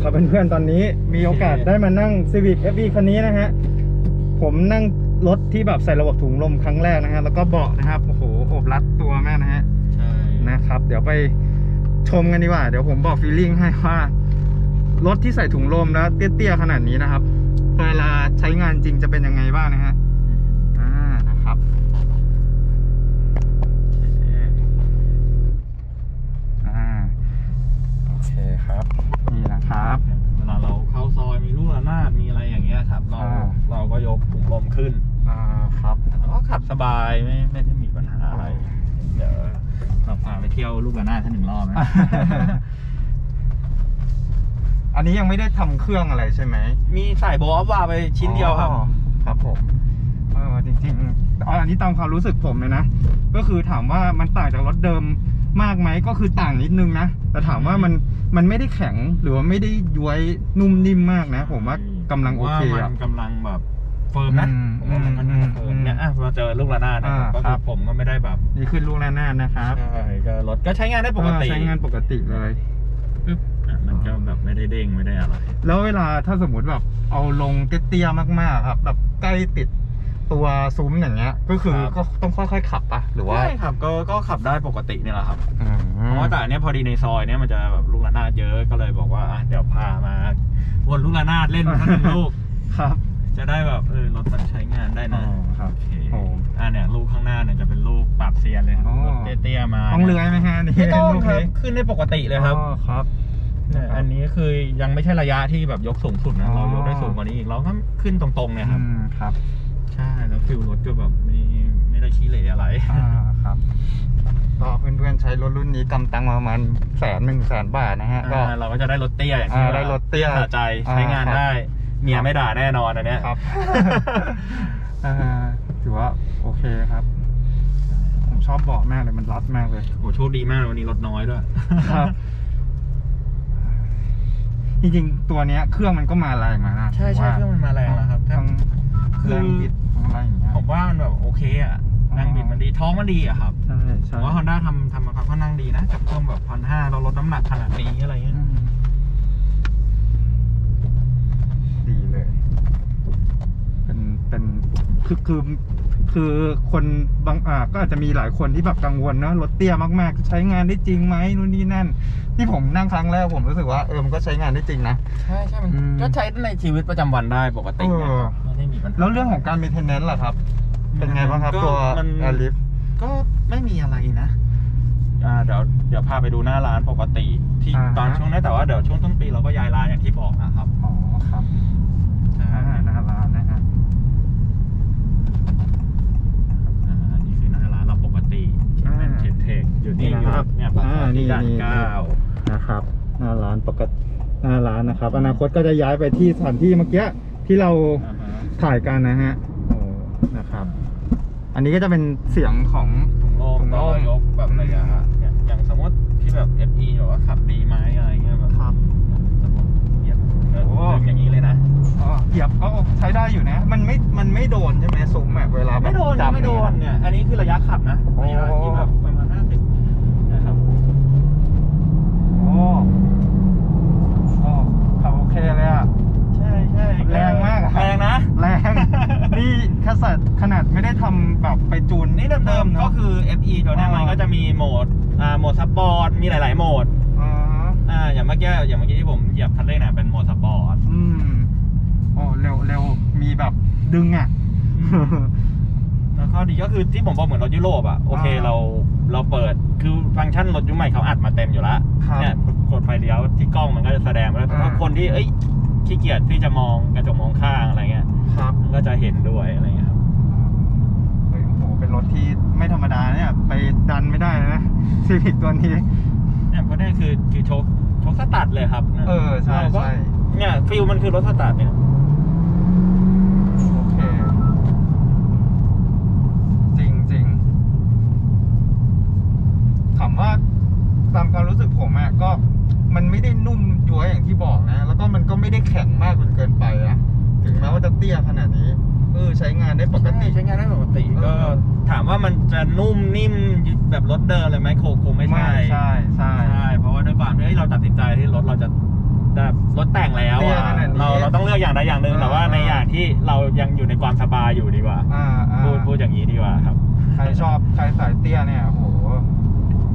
นะครับเพื่อนๆตอนนี้มีโอกาสโอเคได้มานั่ง Civic FV คันนี้นะฮะ ผมนั่งรถที่แบบใส่ระบบถุงลมครั้งแรกนะฮะ แล้วก็เบาะนะครับ โอ้โหโอบรัดตัวแม่นะฮะใช่นะครับ เดี๋ยวไปชมกันดีกว่า เดี๋ยวผมบอกฟีลลิ่งให้ว่ารถที่ใส่ถุงลมแล้วเตี้ยๆขนาดนี้นะครับ เวลาใช้งานจริงจะเป็นยังไงบ้างนะฮะอ่านะครับอ่าโอเคครับนี่นะ ครับ เวลาเราเข้าซอยมีลูกระนาดมีอะไรอย่างเงี้ยครับ เราอ่า เราก็ยกถุงลมขึ้นอ่าครับ แล้วก็ขับสบายไม่ไม่ได้มีปัญหาอะไร เดี๋ยวเราพาไปเที่ยวลูกระนาดท่านหนึ่งรอบนะ อันนี้ยังไม่ได้ทำเครื่องอะไรใช่ไหมมีใส่โบอฟว่าไปชิ้นเดียวครับ อ๋อครับผมเออจริงๆอ๋ออันนี้ตามความรู้สึกผมเลยนะ ก็คือถามว่ามันต่างจากรถเดิม มากไหมก็คือต่างนิดนึงนะ แต่ถามว่ามันมันไม่ได้แข็งหรือว่าไม่ได้ย้วยนุ่มนิ่มมากนะ ผมว่ากำลังโอเคว่าอะมันกำลังแบบเฟิร์มนะอืมผมว่ามันก็น่าจะเฟิร์มอืมเนี่ยอะมาเจอลูกระนาดนะครับอ่าก็คคืรัอบผมก็ไม่ได้แบบนี่ขึ้นลูกระนาดนะครับใช่ก็รถก็ใช้งานได้ปกติเออใช้งานปกติเลยปึ๊บอะมันก็แบบไม่ได้เด้งไม่ได้อะไร แล้วเวลาถ้าสมมติแบบเอาลงเตี้ยๆมากๆครับ แบบใกล้ติด ตัวซุ้มอย่างเงี้ย ก็คือครับ ก็ต้องค่อยๆขับปะหรือว่า ใช่ครับก็ก็ขับได้ปกติเนี่ยแหละครับอืมเพราะว่าแต่อันเนี้ยพอดีในซอยเนี้ยมันจะแบบลูกระนาดเยอะก็เลยบอกว่าอะเดี๋ยวพามาวนลูกระนาดเล่นสักหนึ่งลูก ครับจะได้แบบเออรถมันใช้งานได้อ๋นะอครับ โอเคโอ้อะเนี่ยลูกข้างหน้าเนี่ยจะเป็นลูกปรับเซียนเลยครับอ๋อ รถเตี้ยๆมาต้องเลื้อยไหมฮะอันนี่ไม่ต้องลูกครับนี้ขึ้นได้ปกติเลยครับอ๋อครับ เนี่ยอันนี้คือยังไม่ใช่ระยะที่แบบยกสูงสุดนะอ๋อ เรายกได้สูงกว่านี้อีกเราก็ขึ้นตรงๆเนี่ยครับ อืมครับ ใช่แล้วฟิลรถก็แบบไม่ไม่ได้ขี้เหร่อะไร อ่าครับก็เพื่อนๆใช้รถรุ่นนี้กำตังมาประมาณแสนหนึ่งแสนบาทนะฮะก็ อ่าเราก็จะได้รถเตี้ยอย่างที่อ่าได้รถเตี้ยสะใจใช้งานอ่าครับ ได้ เมียไม่ด่าแน่นอนอันเนี้ยครับ อ่าถือว่าโอเคครับ ผมชอบเบาะมากเลยมันรัดมากเลยโอ้โชคดีมากวันนี้รถน้อยด้วย ครับ จริงๆตัวเนี้ยเครื่องมันก็มาแรงมานะใช่ใช่ผมว่าเครื่องมันมาแรงแล้วครับทั้งคือแรงบิดทั้ง อะไรอย่างเงี้ยผมว่ามันแบบโอเคอะแรงบิดมันดีท้องมันดีอะครับใช่ผใช่มว่าฮอนด้าทำทำมาค่อนข้างดีนะกับเครื่องแบบพันห้าเราลดน้ำหนักขนาดนี้อะไรเงี้ย อืมดีเลย เป็นเป็นคือคือ คือคนบางอ่าก็อาจจะมีหลายคนที่แบบกังวลนะรถเตี้ยมากๆ ใช้งานได้จริงไหมนู่นนี่นั่น ที่ผมนั่งครั้งแรกผมรู้สึกว่าเออมันก็ใช้งานได้จริงนะ ใช่ใช่มันอืม ก็ใช้ในชีวิตประจำวันได้ปกตินะเออไม่ได้มีปัญหา แล้วเรื่องของการมีเทนเนนต์ล่ะครับ เป็นไงบ้างครับก็ตัวมัน แอลิฟก็ไม่มีอะไรนะ อ่าเดี๋ยวเดี๋ยวพาไปดูหน้าร้านปกติที่อ่าฮะ ตอนช่วงนี้แต่ว่าเดี๋ยวช่วงต้นปีเราก็ย้ายร้านอย่างที่บอกนะครับ อ๋อครับ ใช่ อ่าหน้าร้านนะฮะ อ่าอันนี้คือหน้าร้านเราปกติเขียนเป็น อ่า เทคเทคอยู่นี่ นี่นะครับ เนี่ยปากซอยที่ ด่านอ่านี่เก้านะครับหน้าร้านปกติหน้าร้านนะครับ อนาคตก็จะย้ายไปที่สถานที่เมื่อกี้ที่เราอ่าฮะถ่ายกันนะฮะโอ้นะครับ อันนี้ก็จะเป็นเสียงของถุงโล่งถุงโล่ก็งยกแบบระยะเนี่ยอย่างสมมติที่แบบ FE แบบว่าขับดีไหมอะไรเงี้ยแบบครับ สมมติเหยียบเดินโอ้เดินอย่างนี้เลยนะ อ๋อเหยียบก็ใช้ได้อยู่นะ มันไม่มันไม่โดนใช่ไหมซุ้มแบบเวลาแบบไม่โดนจับไม่โดนเยเนี่ย อันนี้คือระยะขับนะโอ้ระยะที่แบบประมาณ50นะครับ โอ้โอ้ขับโอเคเลยอะ ใช่ใช่ แรงมากอะ แรงนะ แรง นี่ขนาด ขนาดไม่ได้ทำแบบไปจูนนี่เดิมๆเนก็อะคือ FE ตัวเนี้ยอ๋อมันก็จะมีโหมดอ่าโหมดสปอร์ตมีหลาย ๆ โหมดอ๋ออ่าอย่างเมื่อกี้อย่างเมื่อกี้ที่ผมเหยียบคันเร่งเนี่ยเป็นโหมดสปอร์ตอืมโอ้เร็วเร็วมีแบบดึงอะ แล้วข้อดีก็คือที่ผมบอกเหมือนรถยุโรปอะโอเคอ่าเราเราเปิดคือฟังก์ชันรถยุคใหม่เขาอัดมาเต็มอยู่แล้วครับเนี่ยกดไฟเลี้ยวที่กล้องมันก็จะแสดงมาแล้วแต่ถ้าอ่า คนที่เอ้ยขี้เกียจที่จะมองกระจกมองข้างอะไรเงี้ยครับ มันก็จะเห็นด้วยอะไรเงี้ยครับ เฮ้ยโอ้โหเป็น รถที่ไม่ธรรมดาเนี่ยไปดันไม่ได้นะซีวิกตัวนี้เนี่ยเพราะนี่คือคือโชคโชคสตาร์ทเลยครับเออใช่เราก็ใช่เนี่ยฟิลมันคือรถสตาร์ทเนี่ยโอเคจริงจริงถามว่าตามความรู้สึกผมอะก็มันไม่ได้นุ่มย้วยอย่างที่บอกนะ แล้วก็มันก็ไม่ได้แข็งมากจนเกินไปนะถึงแม้ว่าจะเตี้ยขนาดนี้เออ ใช้งานได้ปกติ ใช้งานได้ปกติเอก็อ ถามว่ามันจะนุ่มนิ่มแบบรถเดิมเลยไหมโคงคงไม่ใช่ใช่ใช่ ใช่เพราะว่าด้วยความที่เฮ้ยเราตัดสินใจที่รถเราจะแบบรถแต่งแล้วเตี้ยอะขนาดนี้เราเราต้องเลือกอย่างใดอย่างหนึ่งอ่า แต่ว่าในอย่างที่เรายังอยู่ในความสบายอยู่ดีกว่าอ่าอ่าพูดพูดอย่างนี้ดีกว่าครับ ใครชอบใครสายเตี้ยเนี่ยโอ้โห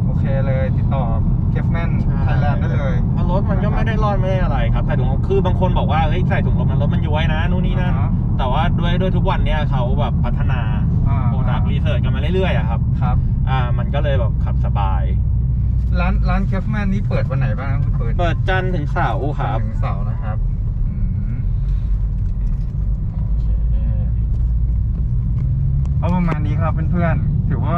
โอเคเลยติดต่อเคฟแมนไทยแลนด์ได้เลยเพราะรถมันก็ไม่ได้รอดไม่ได้อะไรครับใส่ถุงลมคือบางคนบอกว่าเฮ้ยใส่ถุงลมมันรถมันย้วยนะนู่นนี่นั่น อ่าฮะ แต่ว่าด้วยด้วยทุกวันเนี้ยเขาแบบพัฒนาอ่าโปรดักต์รีเสิร์ชกันมาเรื่อยๆอะครับ ครับ อ่ามันก็เลยแบบขับสบาย ร้านร้านเคฟแมนนี้เปิดวันไหนบ้างครับคุณเปิดเปิดจันทร์ถึงเสาร์ครับ ถึงเสาร์นะครับอืมโอเคเอาประมาณนี้ครับเพื่อนๆถือว่า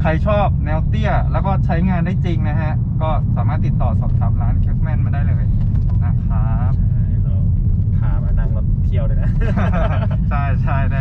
ใครชอบแนวเตี้ย แล้วก็ใช้งานได้จริงนะฮะ ก็สามารถติดต่อสอบถามร้านเคฟแมนมาได้เลยนะครับ ใช่เราพามานั่งรถเที่ยวด้วยนะ ใช่ใช่ได้